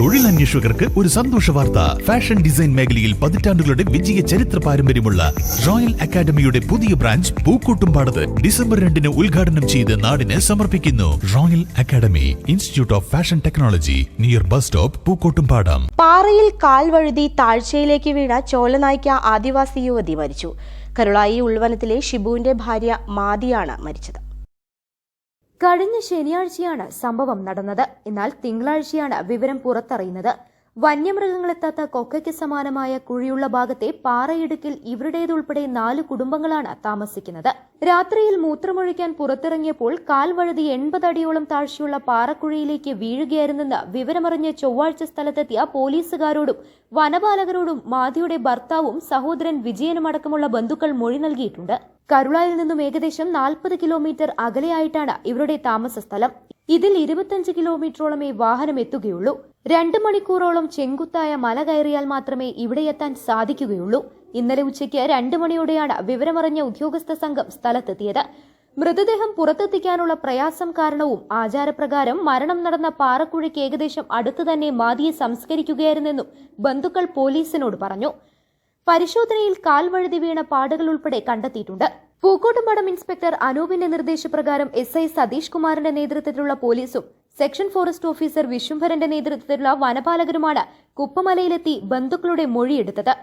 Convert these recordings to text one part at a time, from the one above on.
തൊഴിലന്വേഷകർക്ക് ഒരു സന്തോഷ വാർത്ത. ഫാഷൻ ഡിസൈൻ മേഖലയിൽ പതിറ്റാണ്ടുകളുടെ വിജയ ചരിത്ര പാരമ്പര്യമുള്ള റോയൽ അക്കാദമിയുടെ പുതിയ ബ്രാഞ്ച് പൂക്കോട്ടുംപാടത്ത് ഡിസംബർ രണ്ടിന് ഉദ്ഘാടനം ചെയ്ത് നാടിന് സമർപ്പിക്കുന്നു. Royal academy institute of fashion technology near bus stop Pookkottumpadam. പാറയിൽ കാൽവഴുതി താഴ്ചയിലേക്ക് വീണ ചോലനായ്ക്ക ആദിവാസി യുവതി മരിച്ചു. കരുളായി ഉൾവനത്തിലെ ഷിബുവിന്റെ ഭാര്യ മാതിയാണ് മരിച്ചത്. കഴിഞ്ഞ ശനിയാഴ്ചയാണ് സംഭവം നടന്നത്. എന്നാൽ തിങ്കളാഴ്ചയാണ് വിവരം പുറത്തറിയുന്നത്. വന്യമൃഗങ്ങളെത്താത്ത കൊക്കയ്ക്ക് സമാനമായ കുഴിയുള്ള ഭാഗത്തെ പാറയിടുക്കിൽ ഇവരുടേതുൾപ്പെടെ നാല് കുടുംബങ്ങളാണ് താമസിക്കുന്നത്. രാത്രിയിൽ മൂത്രമൊഴിക്കാൻ പുറത്തിറങ്ങിയപ്പോൾ കാൽ വഴുതി എൺപത് താഴ്ചയുള്ള പാറക്കുഴിയിലേക്ക് വീഴുകയായിരുന്നെന്ന് വിവരമറിഞ്ഞ് ചൊവ്വാഴ്ച സ്ഥലത്തെത്തിയ പോലീസുകാരോടും വനപാലകരോടും മാതിയുടെ ഭർത്താവും സഹോദരൻ വിജയനും അടക്കമുള്ള ബന്ധുക്കൾ മൊഴി നൽകിയിട്ടുണ്ട്. കരുളായിൽ നിന്നും ഏകദേശം നാൽപ്പത് കിലോമീറ്റർ അകലെയായിട്ടാണ് ഇവരുടെ താമസ സ്ഥലം ഇതിൽ ഇരുപത്തഞ്ച് കിലോമീറ്ററോളമേ വാഹനം എത്തുകയുള്ളൂ. രണ്ട് മണിക്കൂറോളം ചെങ്കുത്തായ മല കയറിയാൽ മാത്രമേ ഇവിടെ എത്താൻ സാധിക്കുകയുള്ളൂ. ഇന്നലെ ഉച്ചയ്ക്ക് രണ്ട് മണിയോടെയാണ് വിവരമറിഞ്ഞ ഉദ്യോഗസ്ഥ സംഘം സ്ഥലത്തെത്തിയത്. മൃതദേഹം പുറത്തെത്തിക്കാനുള്ള പ്രയാസം കാരണവും ആചാരപ്രകാരം മരണം നടന്ന പാറക്കുഴിക്ക് ഏകദേശം അടുത്തു തന്നെ മാതിയെ സംസ്കരിക്കുകയായിരുന്നെന്നും ബന്ധുക്കൾ പോലീസിനോട് പറഞ്ഞു. പരിശോധനയിൽ കാൽ വഴുതി വീണ പാടുകൾ ഉൾപ്പെടെ കണ്ടെത്തിയിട്ടുണ്ട്. പൂക്കോട്ടുംപടം ഇൻസ്പെക്ടർ അനൂപിന്റെ നിർദ്ദേശപ്രകാരം എസ് ഐ സതീഷ് കുമാറിന്റെ നേതൃത്വത്തിലുള്ള പോലീസും സെക്ഷൻ ഫോറസ്റ്റ് ഓഫീസർ വിശ്വംഭരന്റെ നേതൃത്വത്തിലുള്ള വനപാലകരുമാണ് കുപ്പമലയിലെത്തി ബന്ധുക്കളുടെ മൊഴിയെടുത്തത്.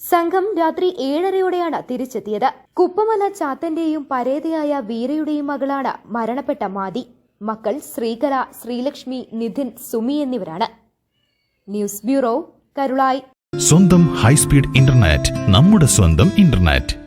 സംഘം രാത്രി ഏഴരയോടെയാണ് തിരിച്ചെത്തിയത്. കുപ്പമല ചാത്തന്റെയും പരേതയായ വീരയുടെയും മകളാണ് മരണപ്പെട്ട മാതി മക്കൾ ശ്രീകല ശ്രീലക്ഷ്മി നിധിൻ സുമി എന്നിവരാണ്. News bureau Karulayi. സ്വന്തം ഹൈസ്പീഡ് ഇന്റർനെറ്റ് നമ്മുടെ സ്വന്തം ഇന്റർനെറ്റ്.